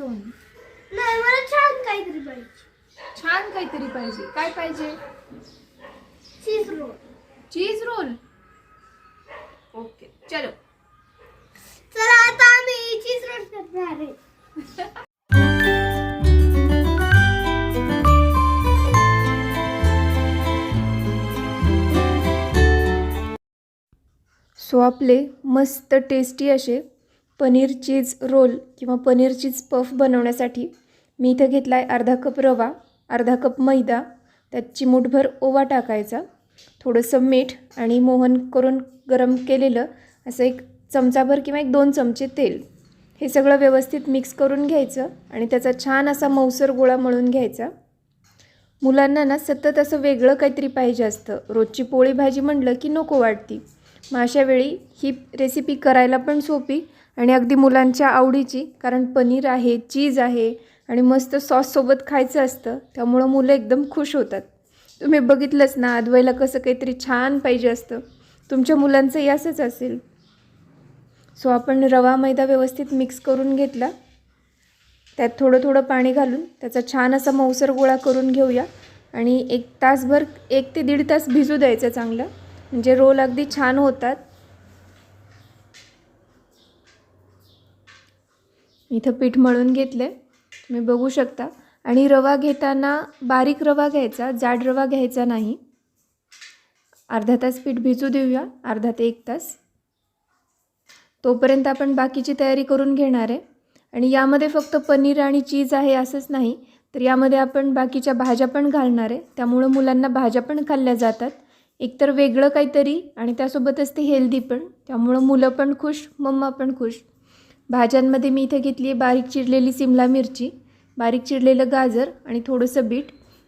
सोन नाही मला छान काहीतरी पाहिजे. छान काहीतरी पाहिजे. काय पाहिजे? Cheese roll cheese roll okay चलो. चला आता आम्ही चीज रोल करणार आहे. सो आपले मस्त टेस्टी असे पनीर चीज रोल किंवा पनीर चीज पफ बनवण्यासाठी मी इथं घेतला आहे अर्धा कप रवा अर्धा कप मैदा त्यात चिमूटभर ओवा टाकायचा थोडंसं मीठ आणि मोहन करून गरम केलेलं असं एक चमचाभर किंवा एक दोन चमचे तेल. हे सगळं व्यवस्थित मिक्स करून घ्यायचं आणि त्याचा छान असा मऊसर गोळा मळून घ्यायचा. मुलांना ना सतत असं वेगळं काहीतरी पाहिजे असतं. रोजची पोळी भाजी म्हणलं की नको वाटती. मग अशा वेळी ही रेसिपी करायला पण सोपी आणि अगदी मुलांच्या आवडीची कारण पनीर आहे चीज आहे आणि मस्त सॉससोबत खायचं असतं त्यामुळं मुलं एकदम खुश होतात. तुम्ही बघितलंच ना अद्वैला कसं काहीतरी छान पाहिजे असतं. तुमच्या मुलांचंही असंच असेल. सो आपण रवा मैदा व्यवस्थित मिक्स करून घेतला. त्यात थोडं थोडं पाणी घालून त्याचा छान असा मऊसर गोळा करून घेऊया. आणि एक तासभर एक ते दीड तास भिजू द्यायचं चांगलं. म्हणजे रोल अगदी छान होतात. इथं पीठ मळून घेतलं आहे तुम्ही बघू शकता. आणि रवा घेताना बारीक रवा घ्यायचा जाड रवा घ्यायचा नाही. अर्धा तास पीठ भिजू देऊया अर्धा ते एक तास. तोपर्यंत आपण बाकीची तयारी करून घेणार आहे. आणि यामध्ये फक्त पनीर आणि चीज आहे असंच नाही तर यामध्ये आपण बाकीच्या भाज्या पण घालणार आहे. त्यामुळं मुलांना भाज्या पण खाल्ल्या जातात. एकतर वेगळं काहीतरी आणि त्यासोबतच ते हेल्दी पण. त्यामुळं मुलं पण खुश मम्मा पण खुश. भाज्यांमध्ये मी इथे घेतली आहे बारीक चिरलेली सिमला मिरची बारीक चिरलेलं गाजर आणि थोडंसं बीट.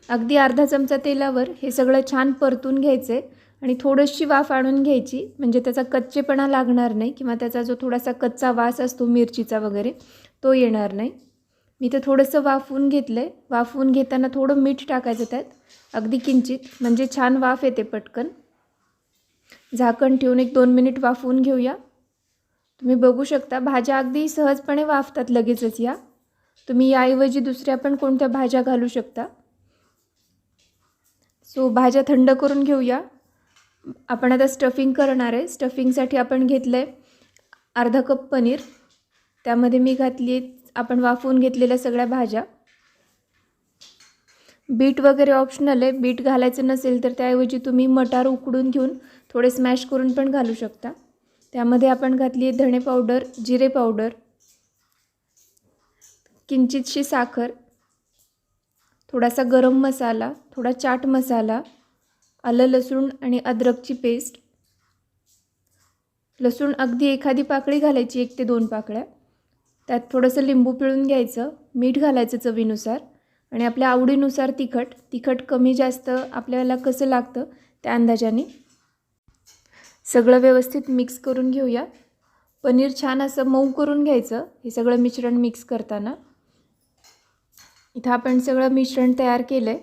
अगदी अर्धा चमचा तेलावर हे सगळं छान परतून घ्यायचं आहे आणि थोडीशी वाफ आणून घ्यायची म्हणजे त्याचा कच्चेपणा लागणार नाही किंवा त्याचा जो थोडासा कच्चा वास असतो मिरचीचा वगैरे तो येणार नाही. मी तर थोडंसं वाफवून घेतलं आहे वाफवून घेताना थोडं मीठ टाकायचं त्यात. अगदी किंचित. म्हणजे छान वाफ येते पटकन. झाकण ठेवून एक दोन मिनिट वाफवून घेऊया. तुम्ही बघू शकता भाज्या अगदी सहजपणे वाफतात लगेचच या. तुम्ही याऐवजी दुसऱ्या पण कोणत्या भाज्या घालू शकता. सो भाज्या थंड करून घेऊया. आपण आता स्टफिंग करणार आहे. स्टफिंगसाठी आपण घेतलं आहे अर्धा कप पनीर. त्यामध्ये मी घातली आहे आपण वाफवून घेतलेल्या सगळ्या भाज्या. बीट वगैरे ऑप्शनल आहे. बीट घालायचं नसेल तर त्याऐवजी तुम्ही मटार उकडून घेऊन थोडे स्मॅश करून पण घालू शकता. त्यामध्ये आपण घातली आहे धणे पावडर जिरे पावडर किंचितशी साखर थोडासा गरम मसाला थोडा चाट मसाला आलं लसूण आणि अद्रकची पेस्ट लसूण अगदी एखादी पाकळी घालायची एक ते दोन पाकळ्या. त्यात थोडंसं लिंबू पिळून घ्यायचं मीठ घालायचं चवीनुसार आणि आपल्या आवडीनुसार तिखट तिखट कमी जास्त आपल्याला कसं लागतं त्या अंदाजाने सगळं व्यवस्थित मिक्स करून घेऊया. पनीर छान असं मऊ करून घ्यायचं हे सगळं मिश्रण मिक्स करताना. इथं आपण सगळं मिश्रण तयार केलं आहे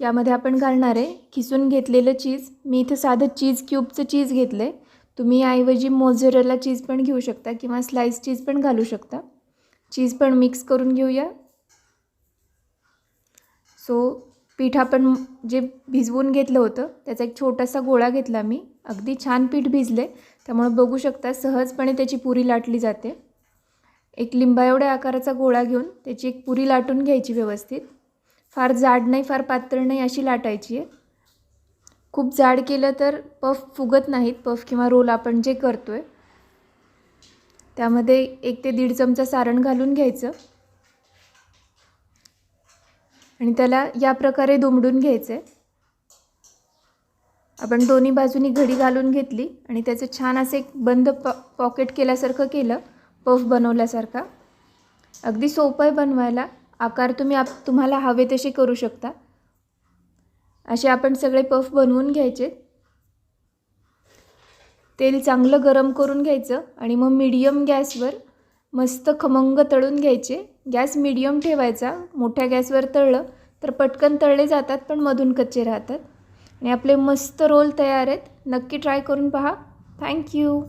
यामध्ये आपण घालणार आहे खिसून घेतलेलं चीज. मी इथं साधं चीज क्यूबचं चीज घेतलं आहे तुम्ही याऐवजी मोझरेला चीज पण घेऊ शकता किंवा स्लाईस चीज पण घालू शकता. चीज पण मिक्स करून घेऊया. सो पीठ आपण जे भिजवून घेतलं होतं त्याचा एक छोटासा गोळा घेतला मी. अगदी छान पीठ भिजले. त्यामुळे बघू शकता सहजपणे त्याची पुरी लाटली जाते. एक लिंबा एवढ्या आकाराचा गोळा घेऊन त्याची एक पुरी लाटून घ्यायची व्यवस्थित. फार जाड नाही फार पातळ नाही अशी लाटायची आहे. खूप जाड केलं तर पफ फुगत नाहीत पफ किंवा रोल आपण जे करतो आहे त्यामध्ये एक ते दीड चमचा सारण घालून घ्यायचं. आणि त्याला या प्रकारे दुमडून घ्यायचं आहे आपण दोन्ही बाजूनी घडी घालून घेतली आणि त्याचं छान असं एक बंद पॉ पॉकेट केल्यासारखं केलं पफ बनवल्यासारखा. अगदी सोपं आहे बनवायला. आकार तुम्ही आप तुम्हाला हवे तसे करू शकता. असे आपण सगळे पफ बनवून घ्यायचे. तेल चांगलं गरम करून घ्यायचं आणि मग मीडियम गॅसवर मस्त खमंग तळून घ्यायचे. गॅस मीडियम ठेवायचा. मोठ्या गॅसवर तळलं तर पटकन तळले जातात पण मधून कच्चे राहतात. आणि आपले मस्त रोल तयार आहेत. नक्की ट्राय करून पहा. थँक्यू